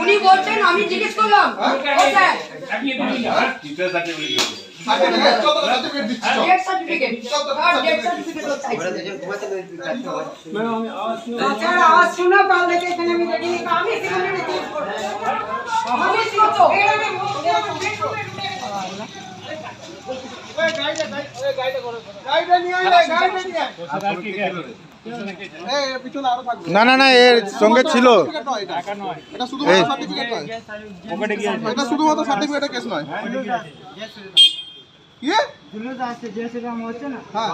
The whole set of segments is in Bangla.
উনি। বলছেন? আমি জিজ্ঞেস করলাম। ডেথ সার্টিফিকেট চাইছে। তাছাড়া আওয়াজ শোনা। পারলে এখানে আমি আমি আমি না না না এর সঙ্গে ছিল। এটা শুধুমাত্র সার্টিফিকেট নয় এটা শুধুমাত্র কেস নয় হ্যাঁ।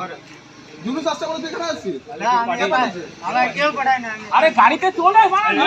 জুলুস আসছে বলে তুই এখানে আসছিস? আরে গাড়িতে তোলে বাড়া।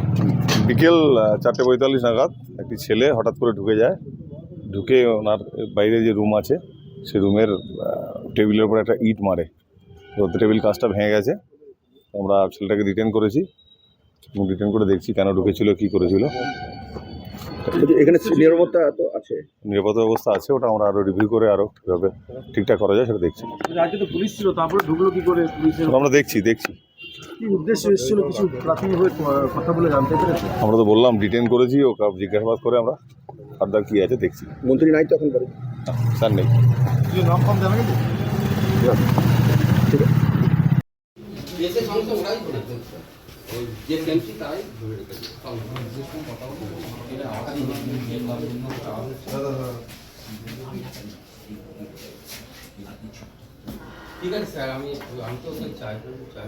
বিকেল চারটে পঁয়তাল্লিশ নাগাদ একটি ছেলে হঠাৎ করে ঢুকে যায়। ঢুকে ওনার বাইরে যে রুম আছে সে রুমের টেবিলের উপর একটা ইট মারে। তো টেবিল কাজটা ভেঙে গেছে। আমরা ছেলেটাকে রিটার্ন করেছি। এবং রিটার্ন করে দেখছি কেন ঢুকেছিল কী করেছিল। বলছি, এখানে নিরাপত্তা তো আছে। নিরাপত্তা ব্যবস্থা আছে ওটা আমরা আরও রিভিউ করে আরও কীভাবে ঠিকঠাক করা যায় সেটা দেখছি। আজকে তো পুলিশ ছিল তারপরে ঢুকলো কি করে পুলিশের? আমরা দেখছি দেখছি। কি উদ্দেশ্য এসেছিল কিছু প্রাথমিকভাবে কথা বলে জানতে পেরেছে? আমরা তো বললাম ডিটেন করেছি ও জিজ্ঞাসাবাদ করে আমরা ফার্দার কী আছে দেখছি। মন্ত্রী নাই তো এখন স্যার নেই। নাম জানা গেছে? ঠিক আছে স্যার আমি আমি তো ওখানে চাই চাই।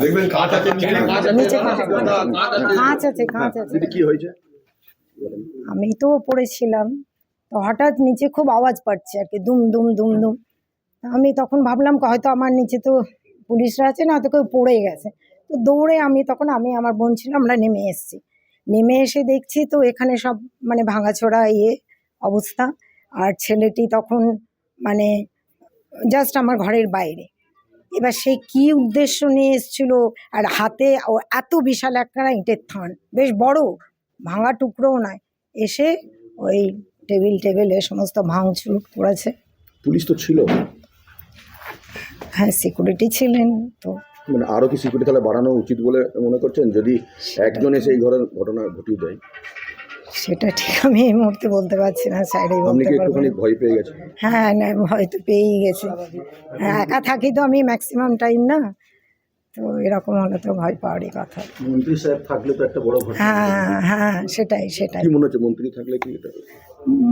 দেখবেন আছে কাঁচ আছে? কাঁচ আছে কি হয়েছে? আমি তো পড়েছিলাম তো হঠাৎ নিচে খুব আওয়াজ পাচ্ছে আর কি দুম দুম দুম দুম। আমি তখন ভাবলাম হয়তো আমার নিচে তো পুলিশরা আছে না হয়তো কেউ পড়ে গেছে। তো দৌড়ে আমি তখন আমি আমার বোন ছিল আমরা নেমে এসেছি। নেমে এসে দেখছি তো এখানে সব মানে ভাঙাচোরা ইয়ে অবস্থা আর ছেলেটি তখন মানে জাস্ট আমার ঘরের বাইরে। এবার সে কি উদ্দেশ্য নিয়ে এসেছিল আর হাতে ও এত বিশাল একটা ইটের থান। বেশ বড় ভাঙা টুকরোও নয়। এসে ওই টেবিল টেবিলে সমস্ত ভাঙচুর করেছে। পুলিশ তো ছিল। হ্যাঁ সিকিউরিটি ছিলেন তো। মানে আরও কি সিকিউরিটি তাহলে বাড়ানো উচিত বলে মনে করছেন? যদি একজন এসে এই ঘরের ঘটনা ঘটিয়ে দেয়। সেটা ঠিক আমি এই মুহূর্তে বলতে পারছি না আপনি বলতে কি একটুখানি ভয় পেয়ে গেছেন? হ্যাঁ না হয়তো পেয়েই গেছে। হ্যাঁ একা থাকি তো আমি ম্যাক্সিমাম টাইম না তো এরকম হলে তো ভয় পাওয়ারই কথা। মন্ত্রী সাহেব থাকলে তো একটা বড় ঘটনা হ্যাঁ হ্যাঁ সেটাই সেটাই। কি মনে হচ্ছে মন্ত্রী থাকলে কি এটা?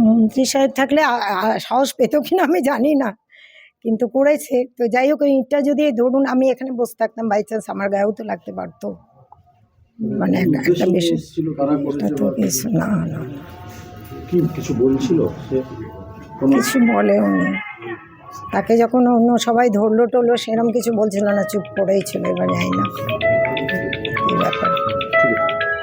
মন্ত্রী সাহেব থাকলে সাহস পেতো কিনা আমি জানি না কিন্তু করেছে। তো যাই হোক ইটটা যদি ধরুন আমি এখানে বসে থাকতাম বাই চান্স আমার গায়েও তো লাগতে পারতো। মানে একটা বেশি কিছু না না কি কিছু বলছিল কিছু বলেও নি। তাকে যখন অন্য সবাই ধরলো টলো সেরকম কিছু বলছিল না চুপ করেই ছিল এবার যাই না। এই ব্যাপার।